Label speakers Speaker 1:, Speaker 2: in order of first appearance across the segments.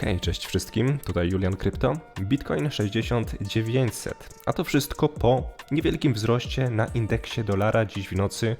Speaker 1: Okej, cześć wszystkim, tutaj Julian Krypto. Bitcoin 6900, a to wszystko po niewielkim wzroście na indeksie dolara dziś w nocy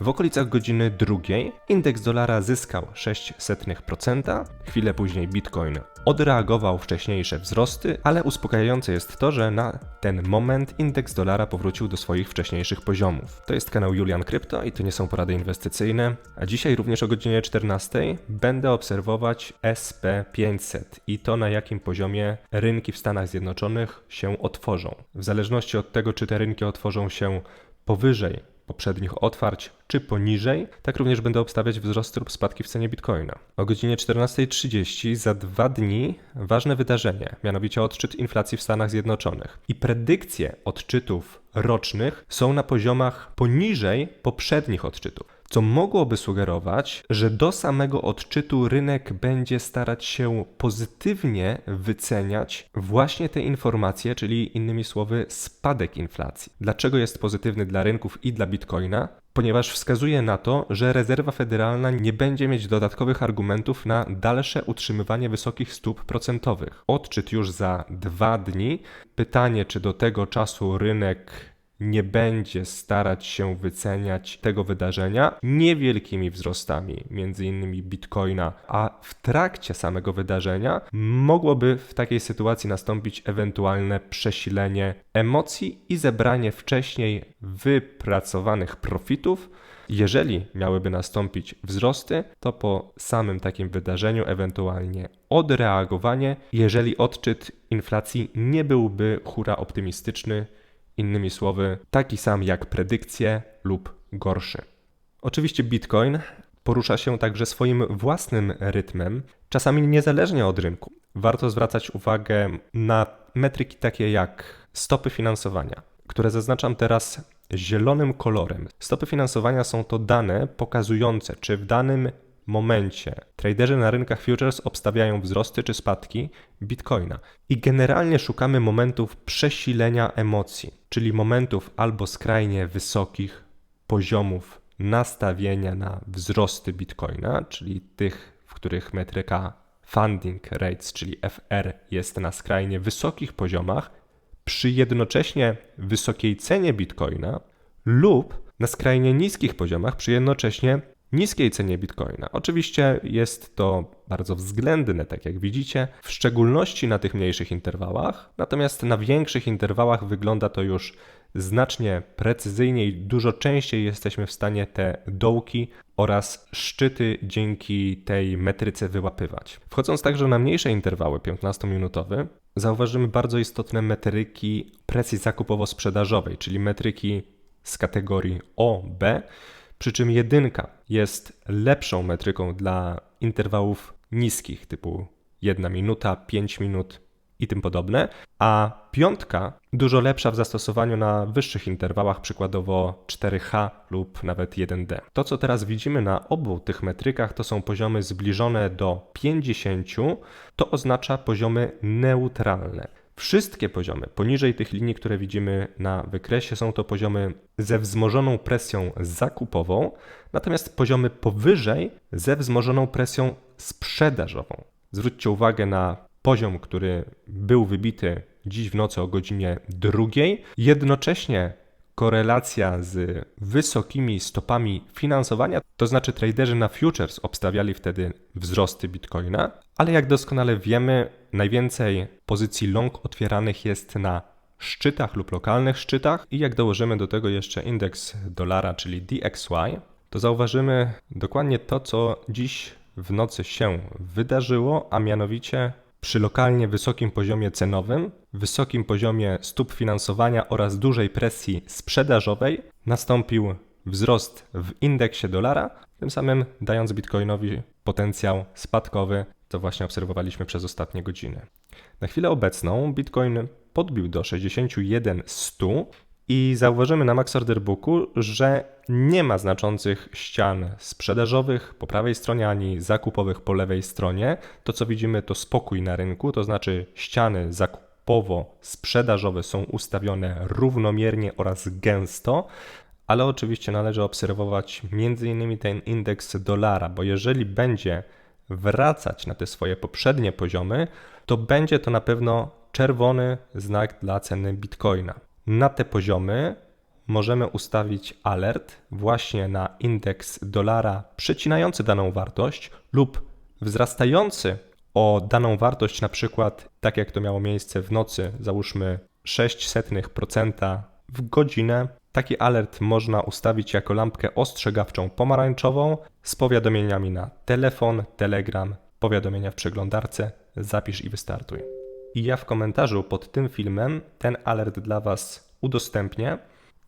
Speaker 1: w okolicach godziny drugiej. Indeks dolara zyskał 0,06%, chwilę później Bitcoin odreagował wcześniejsze wzrosty, ale uspokajające jest to, że na ten moment indeks dolara powrócił do swoich wcześniejszych poziomów. To jest kanał Julian Krypto i to nie są porady inwestycyjne, a dzisiaj również o godzinie 14 będę obserwować SP500 i to na jakim poziomie rynki w Stanach Zjednoczonych się otworzą. W zależności od tego, czy te rynki otworzą się powyżej poprzednich otwarć, czy poniżej, tak również będę obstawiać wzrosty lub spadki w cenie bitcoina. O godzinie 14.30 za dwa dni ważne wydarzenie, mianowicie odczyt inflacji w Stanach Zjednoczonych. I predykcje odczytów rocznych są na poziomach poniżej poprzednich odczytów co mogłoby sugerować, że do samego odczytu rynek będzie starać się pozytywnie wyceniać właśnie te informacje, czyli innymi słowy spadek inflacji. Dlaczego jest pozytywny dla rynków i dla bitcoina? Ponieważ wskazuje na to, że rezerwa federalna nie będzie mieć dodatkowych argumentów na dalsze utrzymywanie wysokich stóp procentowych. Odczyt już za dwa dni. Pytanie, czy do tego czasu rynek nie będzie starać się wyceniać tego wydarzenia niewielkimi wzrostami, między innymi bitcoina, a w trakcie samego wydarzenia mogłoby w takiej sytuacji nastąpić ewentualne przesilenie emocji i zebranie wcześniej wypracowanych profitów. Jeżeli miałyby nastąpić wzrosty, to po samym takim wydarzeniu ewentualnie odreagowanie, jeżeli odczyt inflacji nie byłby hura optymistyczny, Innymi słowy, taki sam jak predykcje lub gorszy. Oczywiście Bitcoin porusza się także swoim własnym rytmem, czasami niezależnie od rynku. Warto zwracać uwagę na metryki takie jak stopy finansowania, które zaznaczam teraz zielonym kolorem. Stopy finansowania są to dane pokazujące, czy w danym momencie traderzy na rynkach futures obstawiają wzrosty czy spadki bitcoina. I generalnie szukamy momentów przesilenia emocji, czyli momentów albo skrajnie wysokich poziomów nastawienia na wzrosty bitcoina, czyli tych, w których metryka funding rates, czyli FR jest na skrajnie wysokich poziomach, przy jednocześnie wysokiej cenie bitcoina lub na skrajnie niskich poziomach przy jednocześnie niskiej cenie bitcoina. Oczywiście jest to bardzo względne, tak jak widzicie, w szczególności na tych mniejszych interwałach, natomiast na większych interwałach wygląda to już znacznie precyzyjniej, dużo częściej jesteśmy w stanie te dołki oraz szczyty dzięki tej metryce wyłapywać. Wchodząc także na mniejsze interwały 15-minutowe, zauważymy bardzo istotne metryki presji zakupowo-sprzedażowej, czyli metryki z kategorii OB, przy czym jedynka jest lepszą metryką dla interwałów niskich, typu 1 minuta, 5 minut i tym podobne, a piątka dużo lepsza w zastosowaniu na wyższych interwałach, przykładowo 4H lub nawet 1D. To, co teraz widzimy na obu tych metrykach, to są poziomy zbliżone do 50, to oznacza poziomy neutralne. Wszystkie poziomy poniżej tych linii, które widzimy na wykresie, są to poziomy ze wzmożoną presją zakupową, natomiast poziomy powyżej ze wzmożoną presją sprzedażową. Zwróćcie uwagę na poziom, który był wybity dziś w nocy o godzinie drugiej. Jednocześnie korelacja z wysokimi stopami finansowania, to znaczy traderzy na futures obstawiali wtedy wzrosty bitcoina, ale jak doskonale wiemy, najwięcej pozycji long otwieranych jest na szczytach lub lokalnych szczytach. I jak dołożymy do tego jeszcze indeks dolara, czyli DXY, to zauważymy dokładnie to, co dziś w nocy się wydarzyło, a mianowicie przy lokalnie wysokim poziomie cenowym, wysokim poziomie stóp finansowania oraz dużej presji sprzedażowej nastąpił wzrost w indeksie dolara, tym samym dając Bitcoinowi potencjał spadkowy, co właśnie obserwowaliśmy przez ostatnie godziny. Na chwilę obecną Bitcoin podbił do 61,100 i zauważymy na Max Order Booku, że nie ma znaczących ścian sprzedażowych po prawej stronie ani zakupowych po lewej stronie. To co widzimy to spokój na rynku, to znaczy ściany zakupowo-sprzedażowe są ustawione równomiernie oraz gęsto, ale oczywiście należy obserwować m.in. ten indeks dolara, bo jeżeli będzie wracać na te swoje poprzednie poziomy, to będzie to na pewno czerwony znak dla ceny bitcoina. Na te poziomy możemy ustawić alert właśnie na indeks dolara przecinający daną wartość lub wzrastający o daną wartość, na przykład tak jak to miało miejsce w nocy, załóżmy 0,06% w godzinę. Taki alert można ustawić jako lampkę ostrzegawczą pomarańczową z powiadomieniami na telefon, telegram, powiadomienia w przeglądarce, zapisz i wystartuj. I ja w komentarzu pod tym filmem ten alert dla Was udostępnię.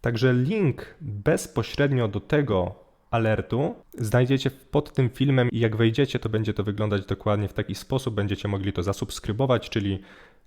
Speaker 1: Także link bezpośrednio do tego alertu znajdziecie pod tym filmem i jak wejdziecie, to będzie to wyglądać dokładnie w taki sposób. Będziecie mogli to zasubskrybować, czyli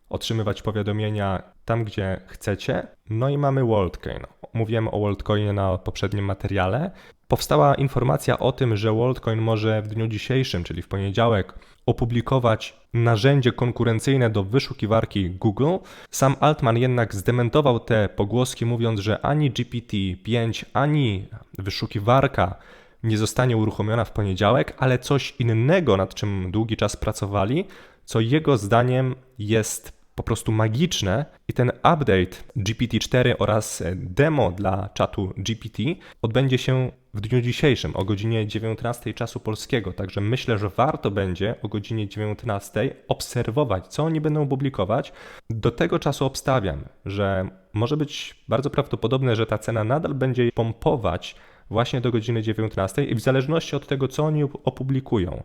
Speaker 1: otrzymywać powiadomienia tam, gdzie chcecie. No i mamy WorldCoin. Mówiłem o WorldCoinie na poprzednim materiale. Powstała informacja o tym, że WorldCoin może w dniu dzisiejszym, czyli w poniedziałek, opublikować narzędzie konkurencyjne do wyszukiwarki Google. Sam Altman jednak zdementował te pogłoski, mówiąc, że ani GPT-5, ani wyszukiwarka nie zostanie uruchomiona w poniedziałek, ale coś innego, nad czym długi czas pracowali, co jego zdaniem jest po prostu magiczne i ten update GPT-4 oraz demo dla czatu GPT odbędzie się w dniu dzisiejszym o godzinie 19 czasu polskiego. Także myślę, że warto będzie o godzinie 19 obserwować, co oni będą publikować. Do tego czasu obstawiam, że może być bardzo prawdopodobne, że ta cena nadal będzie pompować właśnie do godziny 19 i w zależności od tego, co oni opublikują,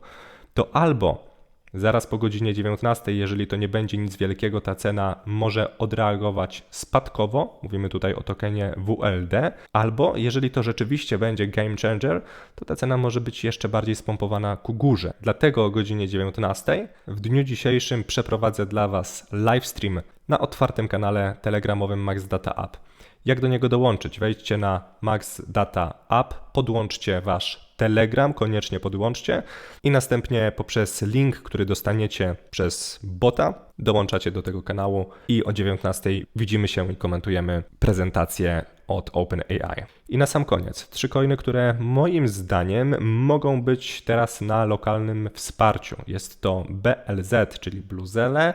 Speaker 1: to albo Zaraz po godzinie 19, jeżeli to nie będzie nic wielkiego, ta cena może odreagować spadkowo. Mówimy tutaj o tokenie WLD. Albo jeżeli to rzeczywiście będzie game changer, to ta cena może być jeszcze bardziej spompowana ku górze. Dlatego o godzinie 19 w dniu dzisiejszym przeprowadzę dla Was livestream na otwartym kanale telegramowym Max Data App. Jak do niego dołączyć? Wejdźcie na Max Data App, podłączcie Wasz Telegram, koniecznie podłączcie i następnie poprzez link, który dostaniecie przez bota, dołączacie do tego kanału i o 19 widzimy się i komentujemy prezentację od OpenAI. I na sam koniec, trzy coiny, które moim zdaniem mogą być teraz na lokalnym wsparciu. Jest to BLZ, czyli Bluzele,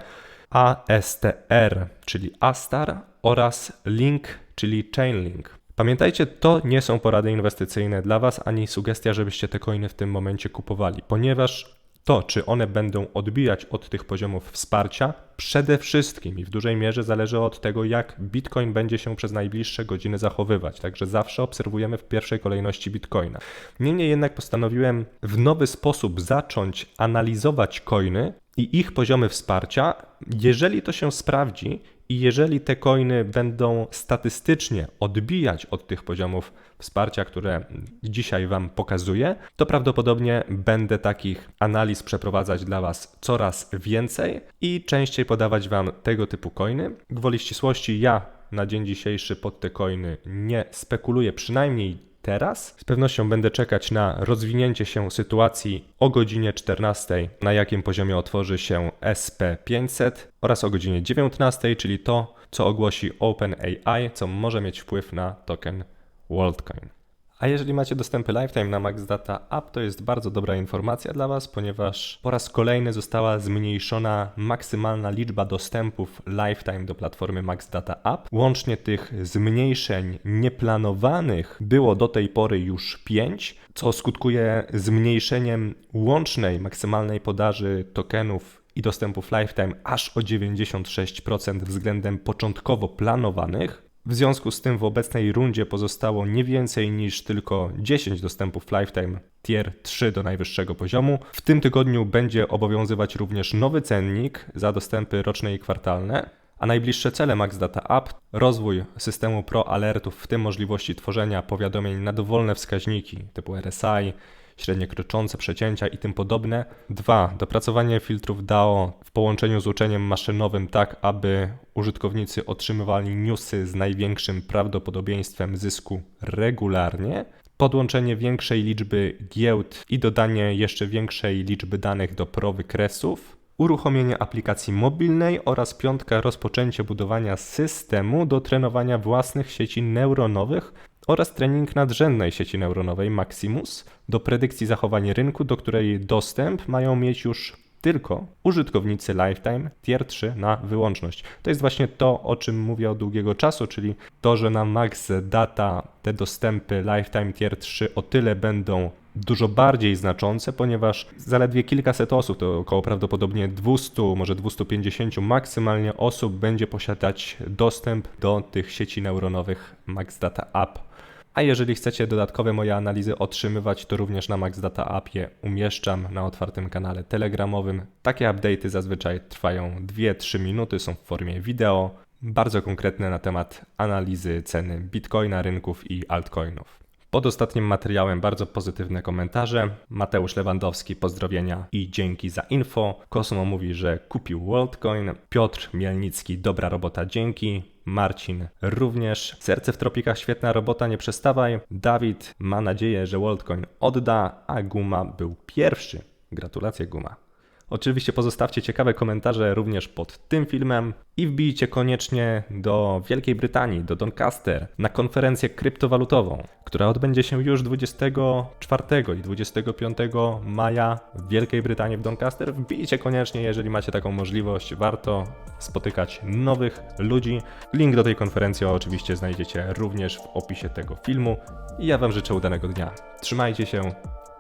Speaker 1: ASTR, czyli Astar oraz Link, czyli Chainlink. Pamiętajcie, to nie są porady inwestycyjne dla Was, ani sugestia, żebyście te coiny w tym momencie kupowali, ponieważ to, czy one będą odbijać od tych poziomów wsparcia, przede wszystkim i w dużej mierze zależy od tego, jak Bitcoin będzie się przez najbliższe godziny zachowywać. Także zawsze obserwujemy w pierwszej kolejności Bitcoina. Niemniej jednak postanowiłem w nowy sposób zacząć analizować coiny i ich poziomy wsparcia. Jeżeli to się sprawdzi i jeżeli te coiny będą statystycznie odbijać od tych poziomów wsparcia, które dzisiaj Wam pokazuję, to prawdopodobnie będę takich analiz przeprowadzać dla Was coraz więcej i częściej podawać Wam tego typu coiny. Gwoli ścisłości, ja na dzień dzisiejszy pod te coiny nie spekuluję, przynajmniej teraz. Z pewnością będę czekać na rozwinięcie się sytuacji o godzinie 14, na jakim poziomie otworzy się SP500 oraz o godzinie 19, czyli to, co ogłosi OpenAI, co może mieć wpływ na token WorldCoin. A jeżeli macie dostępy Lifetime na Max Data App, to jest bardzo dobra informacja dla Was, ponieważ po raz kolejny została zmniejszona maksymalna liczba dostępów Lifetime do platformy Max Data App. Łącznie tych zmniejszeń nieplanowanych było do tej pory już 5, co skutkuje zmniejszeniem łącznej maksymalnej podaży tokenów i dostępów Lifetime aż o 96% względem początkowo planowanych. W związku z tym w obecnej rundzie pozostało nie więcej niż tylko 10 dostępów Lifetime Tier 3 do najwyższego poziomu. W tym tygodniu będzie obowiązywać również nowy cennik za dostępy roczne i kwartalne. A najbliższe cele Max Data App, rozwój systemu Pro Alertów, w tym możliwości tworzenia powiadomień na dowolne wskaźniki typu RSI, średnie kroczące, przecięcia i tym podobne. Dwa, dopracowanie filtrów DAO w połączeniu z uczeniem maszynowym tak, aby użytkownicy otrzymywali newsy z największym prawdopodobieństwem zysku regularnie. Podłączenie większej liczby giełd i dodanie jeszcze większej liczby danych do pro wykresów uruchomienie aplikacji mobilnej oraz piątka rozpoczęcie budowania systemu do trenowania własnych sieci neuronowych oraz trening nadrzędnej sieci neuronowej Maximus do predykcji zachowań rynku, do której dostęp mają mieć już tylko użytkownicy Lifetime Tier 3 na wyłączność. To jest właśnie to, o czym mówię od długiego czasu, czyli to, że na Max Data te dostępy Lifetime Tier 3 o tyle będą dużo bardziej znaczące, ponieważ zaledwie kilkaset osób, to około prawdopodobnie 200, może 250 maksymalnie osób będzie posiadać dostęp do tych sieci neuronowych Max Data App. A jeżeli chcecie dodatkowe moje analizy otrzymywać, to również na Max Data umieszczam na otwartym kanale telegramowym. Takie update'y zazwyczaj trwają 2-3 minuty, są w formie wideo, bardzo konkretne na temat analizy ceny bitcoina, rynków i altcoinów. Pod ostatnim materiałem bardzo pozytywne komentarze. Mateusz Lewandowski, pozdrowienia i dzięki za info. Kosmo mówi, że kupił WorldCoin. Piotr Mielnicki, dobra robota, dzięki. Marcin również. Serce w tropikach, świetna robota, nie przestawaj. Dawid ma nadzieję, że WorldCoin odda, a Guma był pierwszy. Gratulacje Guma. Oczywiście pozostawcie ciekawe komentarze również pod tym filmem i wbijcie koniecznie do Wielkiej Brytanii, do Doncaster, na konferencję kryptowalutową, która odbędzie się już 24 i 25 maja w Wielkiej Brytanii w Doncaster. Wbijcie koniecznie, jeżeli macie taką możliwość, warto spotykać nowych ludzi. Link do tej konferencji oczywiście znajdziecie również w opisie tego filmu. I ja Wam życzę udanego dnia. Trzymajcie się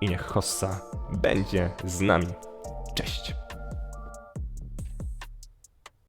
Speaker 1: i niech Hossa będzie z nami. Cześć!